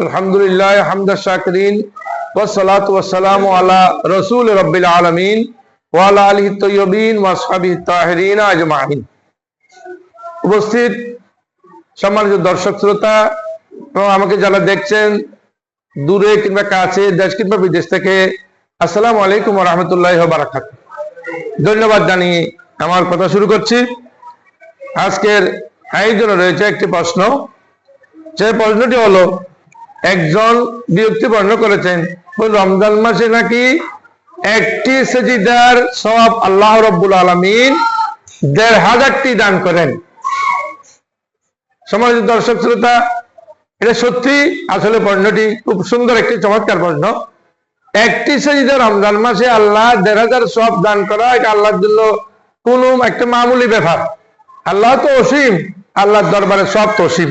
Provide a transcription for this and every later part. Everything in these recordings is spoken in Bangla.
আলহামদুলিল্লাহ হামদা শাকরিন, ওয়াসসালাতু ওয়াসসালামু আলা রাসূল রাব্বিল আলামিন ওয়া আলা আলিহি তাইয়্যিবিন ওয়া আসহাবিহি উপস্থিত সম্মানিত দর্শক শ্রোতা, এবং আমাকে যারা দেখছেন দূরে কিংবা কাছে, দেশ কিংবা বিদেশ থেকে, আসসালামু আলাইকুম রাহমাতুল্লাহি ওয়া ধন্যবাদ জানিয়ে আমার কথা শুরু করছি। আজকের আয়োজনে রয়েছে একটি প্রশ্ন। যে প্রশ্নটি হলো একজন বিরক্তি বর্ণ করেছেন। রমজান মাসে নাকি একটি সেজিদার সব আল্লাহ রব্বুল আলমিন দেড় হাজারটি দান করেন। সমাজ দর্শক শ্রোতা, এটা সত্যি আসলে বর্ণটি খুব সুন্দর একটি চমৎকার বর্ণ। একটি সেজিদা রমজান মাসে আল্লাহ দেড় হাজার সব দান করা, এটা আল্লাহর জন্য কোন একটা মামুলি ব্যাপার। আল্লাহ তো অসীম, আল্লাহর দরবারে সব তো অসীম।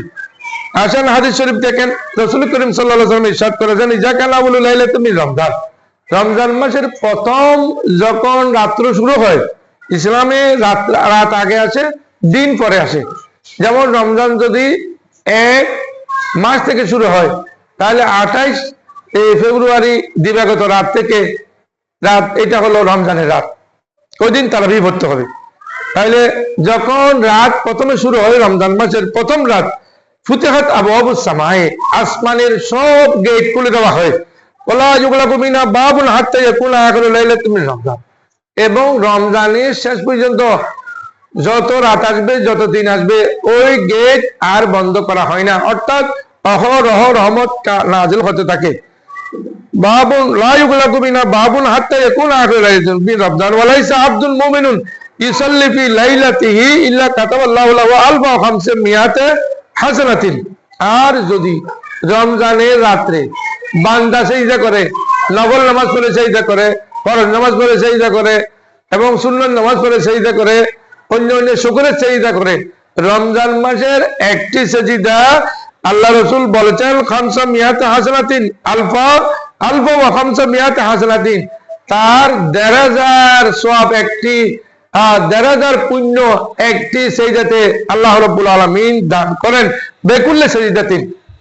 আসেন হাদিস শরীফ দেখেন। রসুল করিম সাল্লাম ইসাদ করেছেন, ইজা কালাবুল লাইলে তুমি রমজান। রমজান মাসের প্রথম যখন রাত্র শুরু হয়, ইসলামে রাত রাত আগে আসে, দিন পরে আসে। যেমন রমজান যদি এক মাস থেকে শুরু হয়, তাহলে আঠাইশ ফেব্রুয়ারি দিবাগত রাত থেকে রাত, এটা হলো রমজানের রাত। ওই দিন তারা বিভক্ত হবে। তাহলে যখন রাত প্রথমে শুরু হয়, রমজান মাসের প্রথম রাত ফুতেহাত আবু আবু সামায়ে, আসমানের সব গেট খুলে দেওয়া হয়। ওলা যুগলা কুমিনা বাবুল হাত কুলা তুমি রমজান। এবং রমজানের শেষ পর্যন্ত যত রাত আসবে, যত দিন আসবে, ওই গেট আর বন্ধ করা হয় না। অর্থাৎ অহরহ রহমত নাজিল হতে থাকে। বাবুন, লা ইউগলাকু বিনা বাবুন হাত্তা ইয়াকুনা আখির লাইলাতুন মিন রমজান। ওয়া লাইসা আবদুন মুমিনুন ইউসাল্লি ফি লাইলাতিহি ইল্লা কাতাবাল্লাহু লাহু আলফা খামসা মিয়াতে হাসানাতিন আর যদি রমজানের রাত্রে বান্দা সেইজা করে নফল নামাজ পড়ে সেইজা করে, ফরজ নামাজ পড়ে সেইজা করে, এবং সুন্নাত নামাজ পড়ে সেইজা করে, অন্য অন্য শুকুরের সেইজা করে, রমজান মাসের একটি সেজিদা আল্লাহ রসুল বলেছেন, খামসা মিয়াতে হাসনাতিন, আলফা আলফা খামসা মিয়াতে হাসানাতিন। তার দেড় হাজার সব একটি পুণ্য একটি আল্লাহ রব্বুল আলমিন দান করেন। বেকুল্লে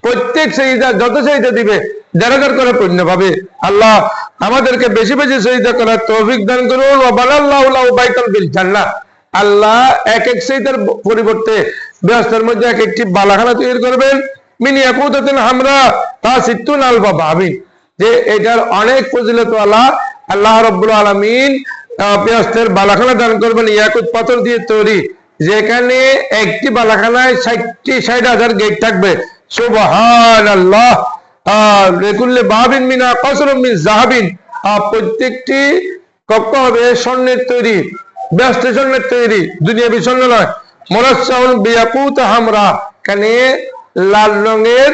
প্রত্যেক সেইদা যত সেইদা দিবে করে পুণ্য পাবে। আল্লাহ আমাদেরকে বেশি বেশি সেইদা করার তৌফিক দান করুন। আল্লাহ এক এক সেইদার পরিবর্তে ব্যস্তার মধ্যে এক একটি বালাখানা তৈরি করবেন। মিনি একুদাতেন আমরা তা সিত্তুন আলবা ভাবি যে এটার অনেক ফজিলত আল্লাহ আল্লাহ রব্বুল আলমিন পেঁয়াজের বালাখানা দান করবেন ইয়াকুত পাথর দিয়ে তৈরি। যেখানে একটি বালাখানায় ষাটটি, ষাট হাজার গেট থাকবে। সুবহান আল্লাহ রেকুল্লে বাবিন মিনা কসরম মিন জাহাবিন। প্রত্যেকটি কক্ষ হবে স্বর্ণের তৈরি, ব্যস্ত স্বর্ণের তৈরি দুনিয়া স্বর্ণ নয় মরাসাউন বিয়াকুত হামরা। এখানে লাল রঙের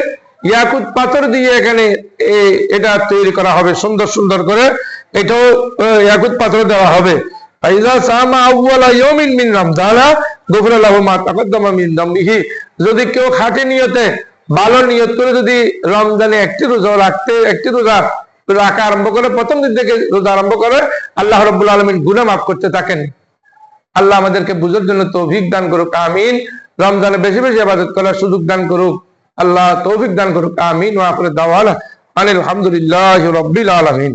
ইয়াকুত পাথর দিয়ে এখানে এটা তৈরি করা হবে সুন্দর সুন্দর করে। এটাও ইয়াকুত পাথর দেওয়া হবে। যদি কেউ খাঁটি নিয়তে, ভালো নিয়ত করে যদি রমজানে একটি রোজা রাখতে, একটি রোজা রাখা আরম্ভ করে, প্রথম দিন থেকে রোজা আরম্ভ করে, আল্লাহ রব্বুল আলমিন গুনাহ মাফ করতে থাকেন। আল্লাহ আমাদেরকে বুঝার জন্য তৌফিক দান করুক, আমিন। রমজানে বেশি বেশি আবাদত করার সুযোগ দান করুক। আল্লাহ তৌফিক দান করুক, আমিন। ওয়া আখির দাওয়ানা আনিল হামদুলিল্লাহি রাব্বিল আলামিন।